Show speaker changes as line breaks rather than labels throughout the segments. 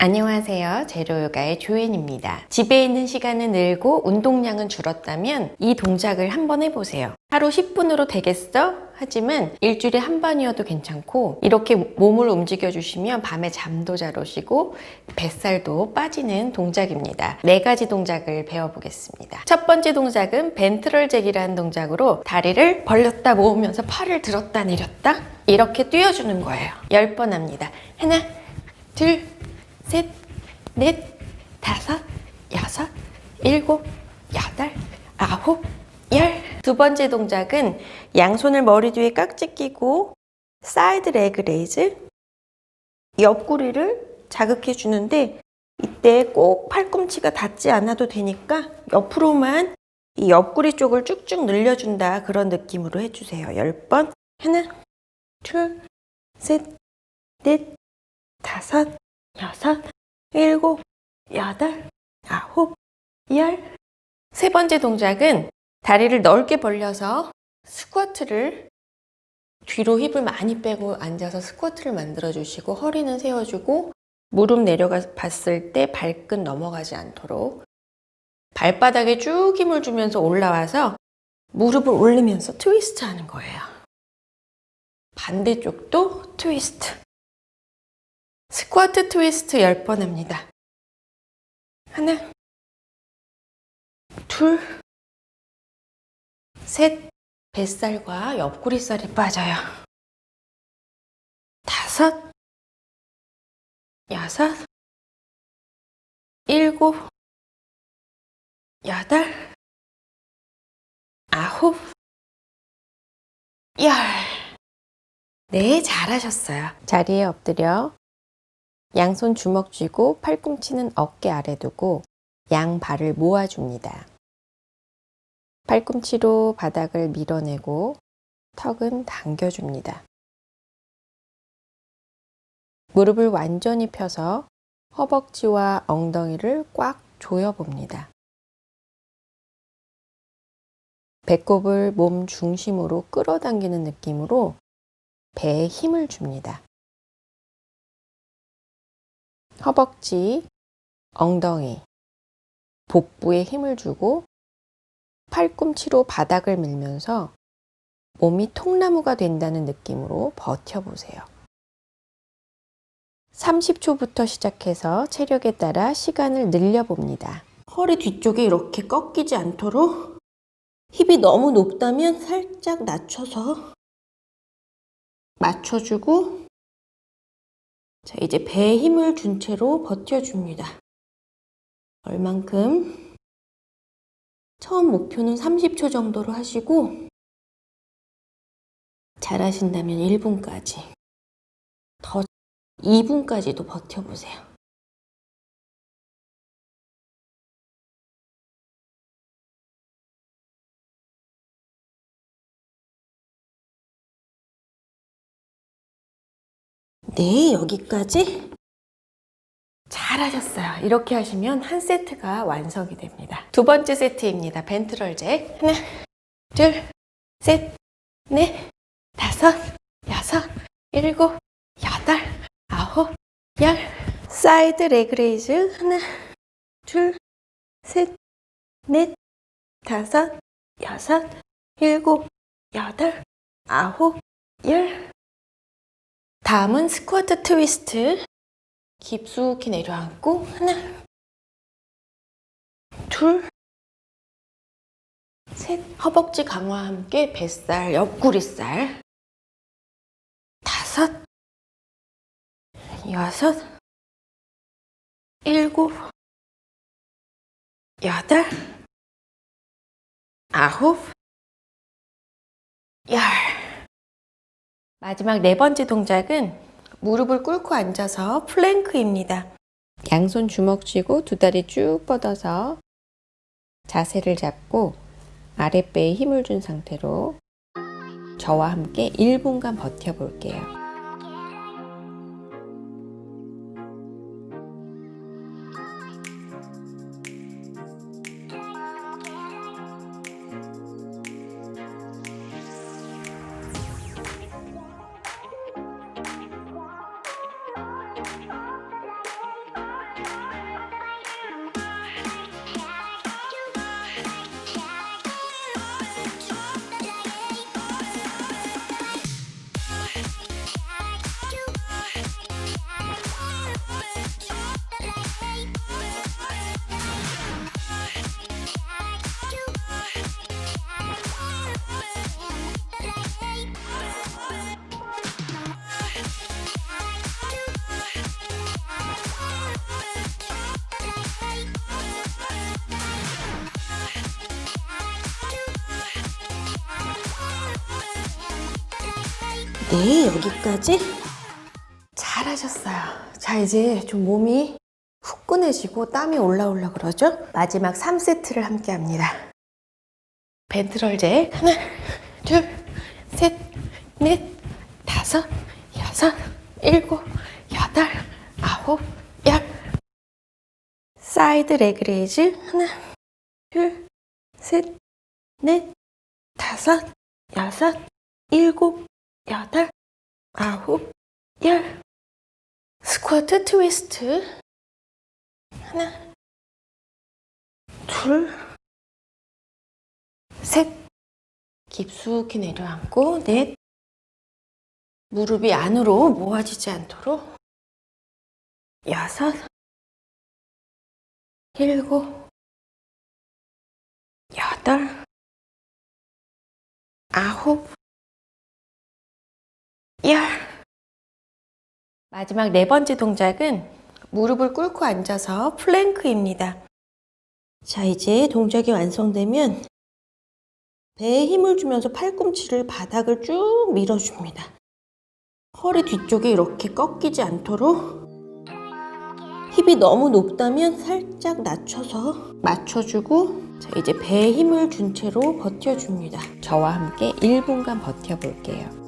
안녕하세요. 제로요가의 조앤입니다. 집에 있는 시간은 늘고 운동량은 줄었다면 이 동작을 한번 해보세요. 하루 10분으로 되겠어? 하지만 일주일에 한 번이어도 괜찮고 이렇게 몸을 움직여 주시면 밤에 잠도 잘 오시고 뱃살도 빠지는 동작입니다. 네 가지 동작을 배워보겠습니다. 첫 번째 동작은 벤트럴 잭이라는 동작으로 다리를 벌렸다 모으면서 팔을 들었다 내렸다 이렇게 뛰어주는 거예요. 10번 합니다. 하나, 둘, 셋, 넷, 다섯, 여섯, 일곱, 여덟, 아홉, 열. 두 번째 동작은 양손을 머리 뒤에 깍지 끼고 사이드 레그 레이즈 옆구리를 자극해 주는데 이때 꼭 팔꿈치가 닿지 않아도 되니까 옆으로만 이 옆구리 쪽을 쭉쭉 늘려준다 그런 느낌으로 해주세요. 10번 하나 둘 셋 넷 다섯 여섯, 일곱, 여덟, 아홉, 열. 세 번째 동작은 다리를 넓게 벌려서 스쿼트를 뒤로 힙을 많이 빼고 앉아서 스쿼트를 만들어 주시고 허리는 세워주고 무릎 내려가 봤을 때 발끝 넘어가지 않도록 발바닥에 쭉 힘을 주면서 올라와서 무릎을 올리면서 트위스트 하는 거예요. 반대쪽도 트위스트. 스쿼트 트위스트 10번 합니다. 하나, 둘, 셋, 뱃살과 옆구리살이 빠져요. 다섯, 여섯, 일곱, 여덟, 아홉, 열. 네, 잘하셨어요. 자리에 엎드려 양손 주먹 쥐고 팔꿈치는 어깨 아래 두고 양 발을 모아줍니다. 팔꿈치로 바닥을 밀어내고 턱은 당겨줍니다. 무릎을 완전히 펴서 허벅지와 엉덩이를 꽉 조여봅니다. 배꼽을 몸 중심으로 끌어당기는 느낌으로 배에 힘을 줍니다. 허벅지, 엉덩이, 복부에 힘을 주고 팔꿈치로 바닥을 밀면서 몸이 통나무가 된다는 느낌으로 버텨보세요. 30초부터 시작해서 체력에 따라 시간을 늘려봅니다. 허리 뒤쪽이 이렇게 꺾이지 않도록 힙이 너무 높다면 살짝 낮춰서 맞춰주고 자, 이제 배에 힘을 준 채로 버텨줍니다. 얼만큼? 처음 목표는 30초 정도로 하시고, 잘하신다면 1분까지, 더 2분까지도 버텨보세요. 네, 여기까지 잘하셨어요. 이렇게 하시면 한 세트가 완성이 됩니다. 두 번째 세트입니다. 벤트럴 잭. 하나, 둘, 셋, 넷, 다섯, 여섯, 일곱, 여덟, 아홉, 열. 사이드 레그 레이즈. 하나, 둘, 셋, 넷, 다섯, 여섯, 일곱, 여덟, 아홉, 열. 다음은 스쿼트 트위스트. 깊숙이 내려앉고 하나, 둘, 셋. 허벅지 강화와 함께 뱃살, 옆구리살. 다섯, 여섯, 일곱, 여덟, 아홉, 열. 마지막 네 번째 동작은 무릎을 꿇고 앉아서 플랭크입니다. 양손 주먹 쥐고 두 다리 쭉 뻗어서 자세를 잡고 아랫배에 힘을 준 상태로 저와 함께 1분간 버텨볼게요. 네, 여기까지. 잘하셨어요. 자, 이제 좀 몸이 후끈해지고 땀이 올라오려 그러죠? 마지막 3세트를 함께 합니다. 벤트럴제 하나, 둘, 셋, 넷, 다섯, 여섯, 일곱, 여덟, 아홉, 열. 사이드 레그 레이즈 하나, 둘, 셋, 넷, 다섯, 여섯, 일곱, 여덟, 아홉, 열. 스쿼트 트위스트. 하나, 둘, 셋. 깊숙이 내려앉고 넷. 무릎이 안으로 모아지지 않도록 여섯, 일곱, 여덟, 아홉, 열. 마지막 네 번째 동작은 무릎을 꿇고 앉아서 플랭크입니다. 자, 이제 동작이 완성되면 배에 힘을 주면서 팔꿈치를 바닥을 쭉 밀어줍니다. 허리 뒤쪽이 이렇게 꺾이지 않도록 힙이 너무 높다면 살짝 낮춰서 맞춰주고 자, 이제 배에 힘을 준 채로 버텨줍니다. 저와 함께 1분간 버텨볼게요.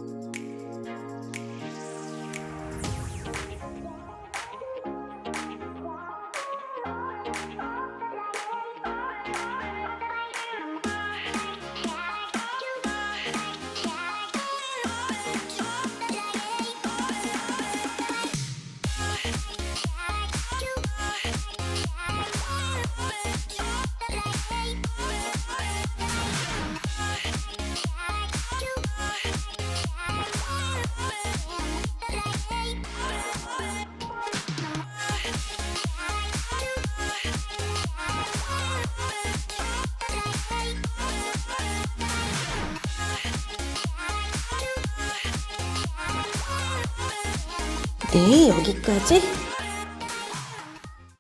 네, 여기까지.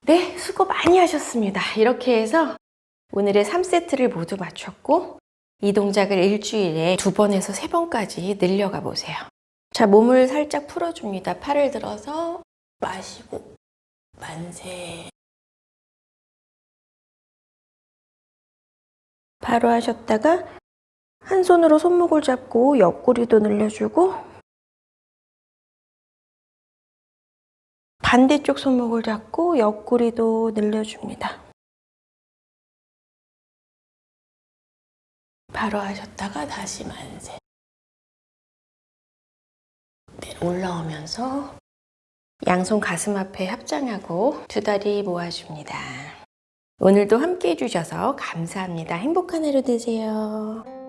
네, 수고 많이 하셨습니다. 이렇게 해서 오늘의 3세트를 모두 마쳤고, 이 동작을 일주일에 두 번에서 세 번까지 늘려가 보세요. 자, 몸을 살짝 풀어줍니다. 팔을 들어서 마시고, 만세. 바로 하셨다가, 한 손으로 손목을 잡고 옆구리도 늘려주고, 반대쪽 손목을 잡고 옆구리도 늘려줍니다. 바로 하셨다가 다시 만세. 네, 올라오면서 양손 가슴 앞에 합장하고 두 다리 모아줍니다. 오늘도 함께 해주셔서 감사합니다. 행복한 하루 되세요.